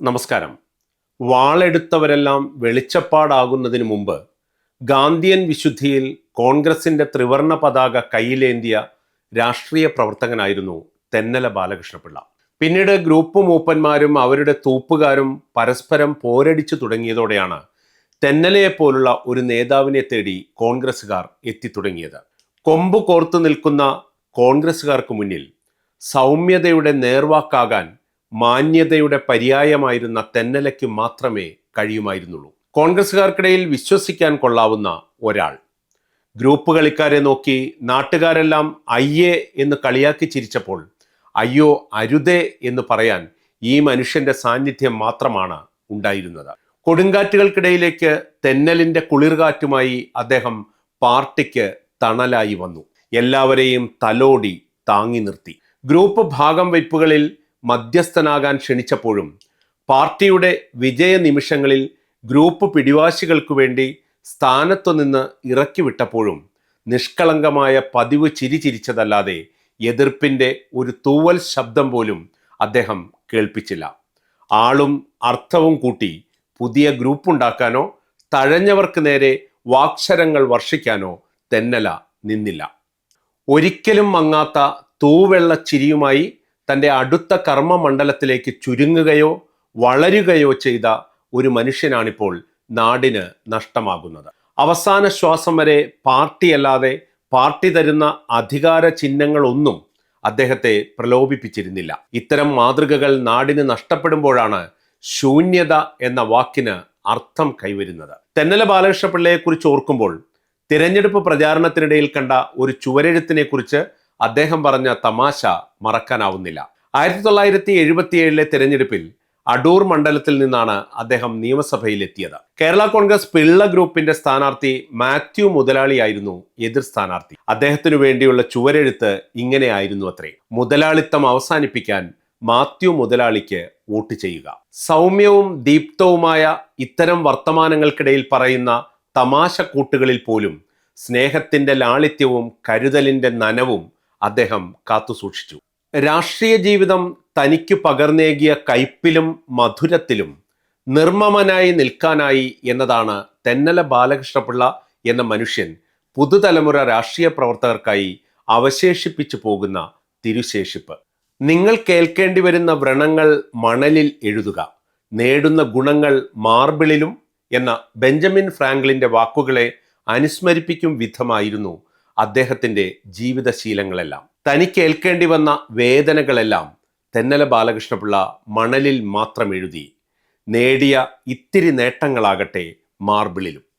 നമസ്കാരം. വാളെടുത്തവരെല്ലാം വെളിച്ചപ്പാടാകുന്നതിന് മുമ്പ് ഗാന്ധിയൻ വിശുദ്ധിയിൽ കോൺഗ്രസിന്റെ ത്രിവർണ പതാക കയ്യിലേന്തിയ രാഷ്ട്രീയ പ്രവർത്തകനായിരുന്നു തെന്നല ബാലകൃഷ്ണപിള്ള. പിന്നീട് ഗ്രൂപ്പ് മൂപ്പന്മാരും അവരുടെ തൂപ്പുകാരും പരസ്പരം പോരടിച്ചു തുടങ്ങിയതോടെയാണ് തെന്നലയെപ്പോലുള്ള ഒരു നേതാവിനെ തേടി കോൺഗ്രസ്സുകാർ എത്തിത്തുടങ്ങിയത്. കൊമ്പ് കോർത്തു നിൽക്കുന്ന കോൺഗ്രസ്സുകാർക്ക് മുന്നിൽ സൗമ്യതയുടെ നേർവാക്കാകാൻ മാന്യതയുടെ പര്യായമായിരുന്ന തെന്നലയ്ക്ക് മാത്രമേ കഴിയുമായിരുന്നുള്ളൂ. കോൺഗ്രസ്സുകാർക്കിടയിൽ വിശ്വസിക്കാൻ കൊള്ളാവുന്ന ഒരാൾ. ഗ്രൂപ്പ് കളിക്കാരെ നോക്കി നാട്ടുകാരെല്ലാം അയ്യേ എന്ന് കളിയാക്കി ചിരിച്ചപ്പോൾ അയ്യോ അരുതേ എന്ന് പറയാൻ ഈ മനുഷ്യന്റെ സാന്നിധ്യം മാത്രമാണ് ഉണ്ടായിരുന്നത്. കൊടുങ്കാറ്റുകൾക്കിടയിലേക്ക് തെന്നലിന്റെ കുളിർകാറ്റുമായി അദ്ദേഹം പാർട്ടിക്ക് തണലായി വന്നു. എല്ലാവരെയും തലോടി താങ്ങി നിർത്തി. ഗ്രൂപ്പ് ഭാഗം വയ്പ്പുകളിൽ മധ്യസ്ഥനാകാൻ ക്ഷണിച്ചപ്പോഴും പാർട്ടിയുടെ വിജയ നിമിഷങ്ങളിൽ ഗ്രൂപ്പ് പിടിവാശികൾക്കു വേണ്ടി സ്ഥാനത്തു നിന്ന് ഇറക്കി വിട്ടപ്പോഴും നിഷ്കളങ്കമായ പതിവ് ചിരി ചിരിച്ചതല്ലാതെ എതിർപ്പിന്റെ ഒരു തൂവൽ ശബ്ദം പോലും അദ്ദേഹം കേൾപ്പിച്ചില്ല. ആളും അർത്ഥവും കൂട്ടി പുതിയ ഗ്രൂപ്പ് ഉണ്ടാക്കാനോ തഴഞ്ഞവർക്ക് നേരെ വാക്ഷരങ്ങൾ വർഷിക്കാനോ തെന്നല നിന്നില്ല. ഒരിക്കലും മങ്ങാത്ത തൂവെള്ള ചിരിയുമായി തന്റെ അടുത്ത കർമ്മമണ്ഡലത്തിലേക്ക് ചുരുങ്ങുകയോ വളരുകയോ ചെയ്ത ഒരു മനുഷ്യനാണിപ്പോൾ നാടിന് നഷ്ടമാകുന്നത്. അവസാന ശ്വാസം വരെ പാർട്ടിയല്ലാതെ പാർട്ടി തരുന്ന അധികാര ചിഹ്നങ്ങളൊന്നും അദ്ദേഹത്തെ പ്രലോഭിപ്പിച്ചിരുന്നില്ല. ഇത്തരം മാതൃകകൾ നാടിന് നഷ്ടപ്പെടുമ്പോഴാണ് ശൂന്യത എന്ന വാക്കിന് അർത്ഥം കൈവരുന്നത്. തെന്നല ബാലകൃഷ്ണപിള്ളയെക്കുറിച്ച് ഓർക്കുമ്പോൾ തിരഞ്ഞെടുപ്പ് പ്രചാരണത്തിനിടയിൽ കണ്ട ഒരു ചുവരെഴുത്തിനെ കുറിച്ച് അദ്ദേഹം പറഞ്ഞ തമാശ മറക്കാനാവുന്നില്ല. ആയിരത്തി തൊള്ളായിരത്തി എഴുപത്തിയേഴിലെ തെരഞ്ഞെടുപ്പിൽ അടൂർ മണ്ഡലത്തിൽ നിന്നാണ് അദ്ദേഹം നിയമസഭയിൽ എത്തിയത് കേരള കോൺഗ്രസ് പിള്ള ഗ്രൂപ്പിന്റെ സ്ഥാനാർത്ഥി മാത്യു മുതലാളിയായിരുന്നു എതിർ സ്ഥാനാർത്ഥി. അദ്ദേഹത്തിനു വേണ്ടിയുള്ള ചുവരെഴുത്ത് ഇങ്ങനെയായിരുന്നു അത്രേ. മുതലാളിത്തം അവസാനിപ്പിക്കാൻ മാത്യു മുതലാളിക്ക് വോട്ട് ചെയ്യുക. സൗമ്യവും ദീപ്തവുമായ ഇത്തരം വർത്തമാനങ്ങൾക്കിടയിൽ പറയുന്ന തമാശ കൂട്ടുകളിൽ പോലും സ്നേഹത്തിന്റെ ലാളിത്യവും കരുതലിന്റെ നനവും അദ്ദേഹം കാത്തുസൂക്ഷിച്ചു രാഷ്ട്രീയ ജീവിതം തനിക്ക് പകർന്നേകിയ കയ്പിലും മധുരത്തിലും നിർമ്മമനായി നിൽക്കാനായി എന്നതാണ് തെന്നല ബാലകൃഷ്ണപിള്ള എന്ന മനുഷ്യൻ പുതുതലമുറ രാഷ്ട്രീയ പ്രവർത്തകർക്കായി അവശേഷിപ്പിച്ചു പോകുന്ന തിരുശേഷിപ്പ്. നിങ്ങൾ കേൾക്കേണ്ടി വരുന്ന വ്രണങ്ങൾ മണലിൽ എഴുതുക. നേടുന്ന ഗുണങ്ങൾ മാർബിളിലും എന്ന ബെഞ്ചമിൻ ഫ്രാങ്ക്ലിന്റെ വാക്കുകളെ അനുസ്മരിപ്പിക്കും വിധമായിരുന്നു അദ്ദേഹത്തിന്റെ ജീവിതശീലങ്ങളെല്ലാം. തനിക്ക് ഏൽക്കേണ്ടി വന്ന വേദനകളെല്ലാം തെന്നല ബാലകൃഷ്ണപിള്ള മണലിൽ മാത്രം എഴുതി. നേടിയ ഇത്തിരി നേട്ടങ്ങളാകട്ടെ മാർബിളിലും.